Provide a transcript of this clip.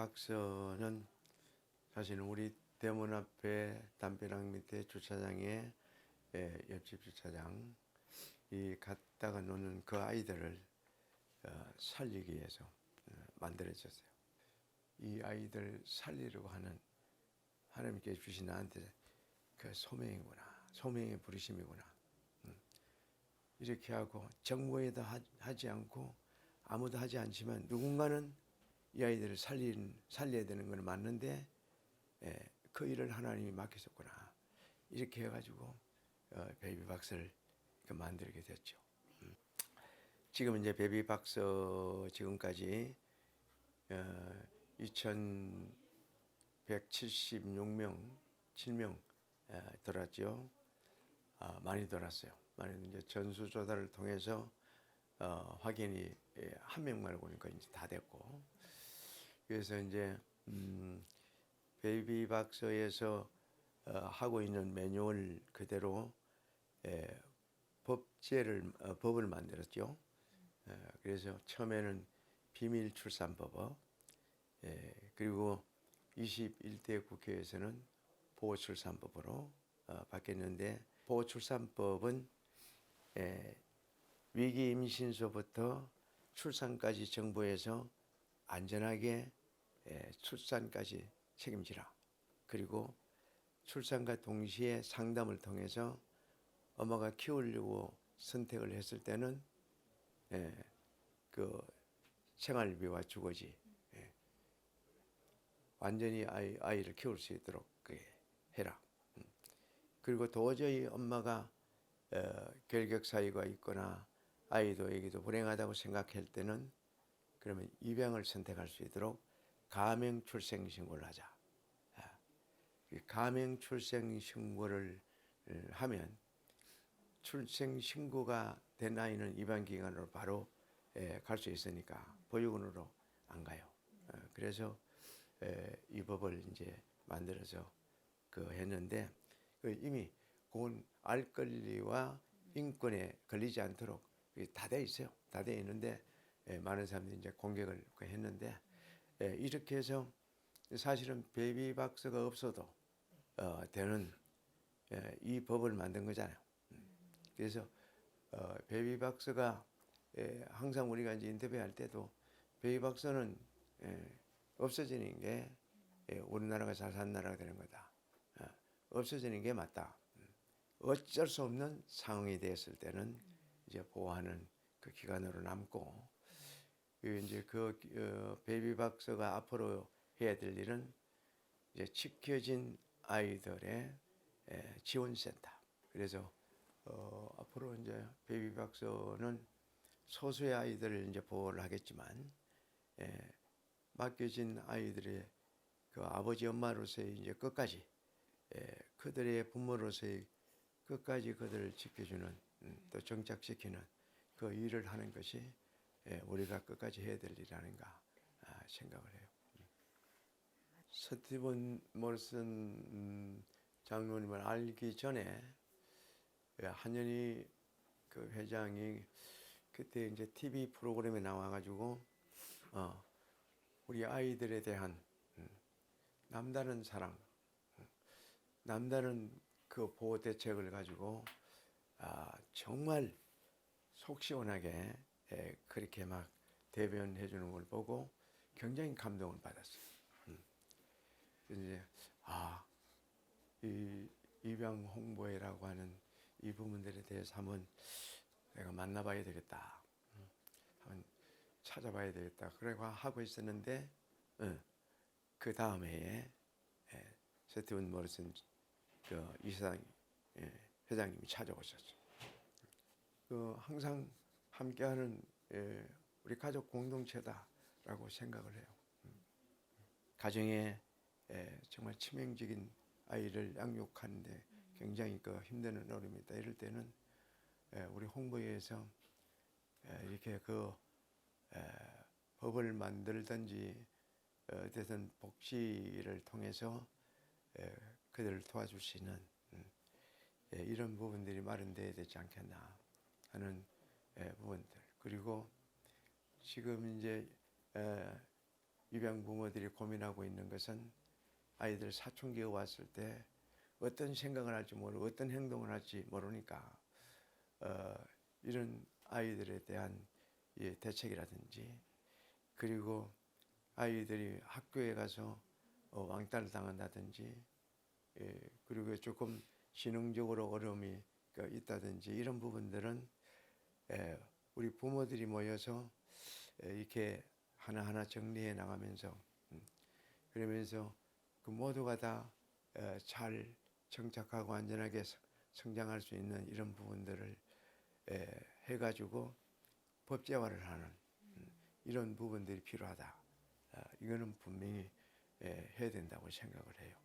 박스는 사실은 우리 대문 앞에 담벼락 밑에 주차장에 예, 옆집 주차장 이 갔다가 노는 그 아이들을 어, 살리기 위해서 어, 만들어졌어요. 이 아이들 살리려고 하는 하나님께 주신 나한테 그 소명이구나, 소명의 부르심이구나. 음. 이렇게 하고 정부에도 하- 하지 않고 아무도 하지 않지만 누군가는 이 아이들을 살린 살려야 되는 건 맞는데 예, 그 일을 하나님이 맡기셨구나. 이렇게 해가지고 어, 베이비 박스를 그 만들게 됐죠. 음. 지금 이제 베이비 박스 지금까지 어, 2,176명, 7명 에, 들었죠. 아, 많이 들었어요. 많이 이제 전수 조사를 통해서 어, 확인이 예, 한명 말고 보니까 이제 다 됐고 그래서 이제 음, 베이비박스에서 어, 하고 있는 매뉴얼 그대로 예, 법제를 어, 법을 만들었죠. 예, 그래서 처음에는 비밀 출산법, 예, 그리고 21대 국회에서는 보호출산법으로 어, 바뀌었는데 보호출산법은 예, 위기 임신서부터 출산까지 정부에서 안전하게 예, 출산까지 책임지라. 그리고 출산과 동시에 상담을 통해서 엄마가 키우려고 선택을 했을 때는 예, 그 생활비와 주거지 예, 완전히 아이, 아이를 키울 수 있도록 해라. 음. 그리고 도저히 엄마가 어, 결격 사유가 있거나 아이도 애기도 불행하다고 생각할 때는 그러면 입양을 선택할 수 있도록 가명 출생 신고를 하자. 아, 이 가명 출생 신고를 어, 하면 출생 신고가 된 아이는 입양 기관으로 바로 갈 수 있으니까 보육원으로 안 가요. 어, 그래서 에, 이 법을 이제 만들어서 그 했는데 그 이미 그건 알 권리와 인권에 걸리지 않도록 다 돼 있어요. 다 돼 있는데 에, 많은 사람들이 이제 공격을 그 했는데 에, 이렇게 해서 사실은 베이비 박스가 없어도 어, 되는 에, 이 법을 만든 거잖아요. 음. 그래서 어, 베이비 박스가 에, 항상 우리가 이제 인터뷰할 때도 베이비 박스는 에, 없어지는 게 에, 우리나라가 잘 사는 나라가 되는 거다. 어, 없어지는 게 맞다. 음. 어쩔 수 없는 상황이 됐을 때는 이제 보호하는 그 기관으로 남고 그 이제 그 어, 베이비박스가 앞으로 해야 될 일은 이제 지켜진 아이들의 에, 지원센터. 그래서 어, 앞으로 이제 베이비박스는 소수의 아이들을 이제 보호를 하겠지만 에, 맡겨진 아이들의 그 아버지 엄마로서의 이제 끝까지 에, 그들의 부모로서의 끝까지 그들을 지켜주는 음, 또 정착시키는 그 일을 하는 것이 에, 우리가 끝까지 해야 될 일이라는가 아, 생각을 해요. 음. 스티븐 몰슨 음, 장로님을 알기 전에 예, 한현희 그 회장이 그때 이제 TV 프로그램에 나와가지고 어, 우리 아이들에 대한 음, 남다른 사랑, 음, 남다른 그 보호 대책을 가지고 아, 정말 속 시원하게 에, 그렇게 막 대변해 주는 걸 보고 굉장히 감동을 받았어요. 음. 이제 아, 이 입양 홍보회라고 하는 이 부분들에 대해서 한번 내가 만나봐야 되겠다. 음, 한번 찾아봐야 되겠다. 그래고 하고 있었는데 어, 그 다음 해에 예, 스티븐 모리슨 그 이사장 예, 회장님이 찾아오셨죠. 그 항상 함께하는 예, 우리 가족 공동체다라고 생각을 해요. 음. 가정에 예, 정말 치명적인 아이를 양육하는데 굉장히 그 힘든 어려움이 있다. 이럴 때는 예, 우리 홍보회에서 예, 이렇게 그 에, 법을 만들든지 어, 어쨌든 복지를 통해서 에, 그들을 도와줄 수 있는 음, 예, 이런 부분들이 마련돼야 되지 않겠나 하는 에, 부분들. 그리고 지금 이제 에, 입양 부모들이 고민하고 있는 것은 아이들 사춘기에 왔을 때 어떤 생각을 할지 모르고 어떤 행동을 할지 모르니까 어, 이런 아이들에 대한 이 대책이라든지 그리고 아이들이 학교에 가서 어, 왕따를 당한다든지 예, 그리고 조금 지능적으로 어려움이 그 있다든지 이런 부분들은 에, 우리 부모들이 모여서 에, 이렇게 하나하나 정리해 나가면서 음, 그러면서 그 모두가 다 잘 정착하고 안전하게 성- 성장할 수 있는 이런 부분들을 에, 해가지고 법제화를 하는 음, 이런 부분들이 필요하다. 아, 이거는 분명히 에, 해야 된다고 생각을 해요.